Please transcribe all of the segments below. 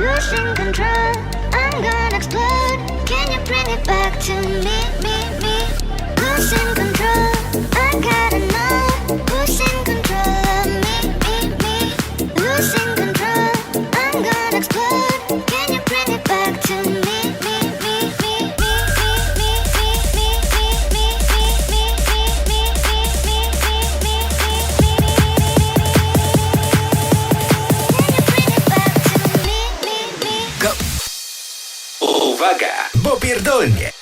Losing control, I'm gonna explode. Can you bring it back to me, me, me? Losing control, I gotta know. Losing control of me, me, me. Losing control, I'm gonna explode. Uwaga, bo pierdolnie.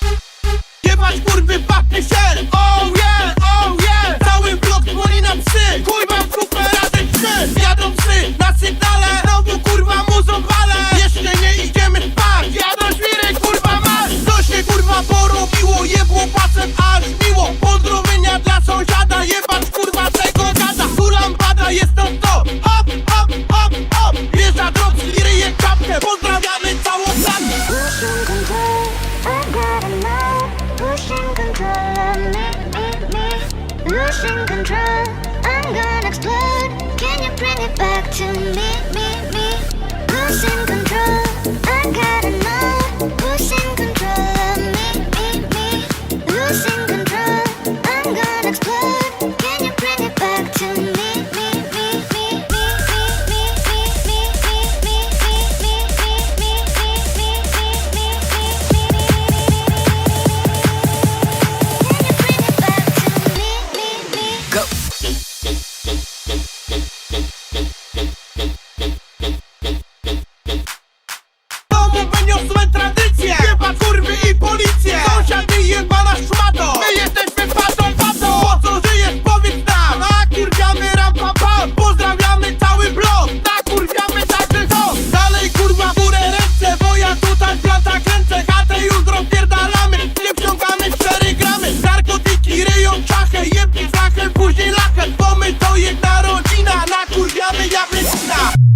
Jebać kurwy pachnie się Oh yeah, oh yeah Cały blok dzwoni na psy Kurwa kupę razem psy. Jadą psy na sygnale Znowu kurwa muzą wale Jeszcze nie idziemy spać Jadą świry kurwa masz. Co się kurwa porobiło Jebło pasem aż miło. Pozdrowienia dla sąsiada Jebać kurwa tego gada. Tu lampada jest to to. Hop, hop, hop, hop. Wjeżdża drop, ryje czapkę Pozdrawiamy Losing control, I'm gonna explode. Can you bring it back to me, me, 杀。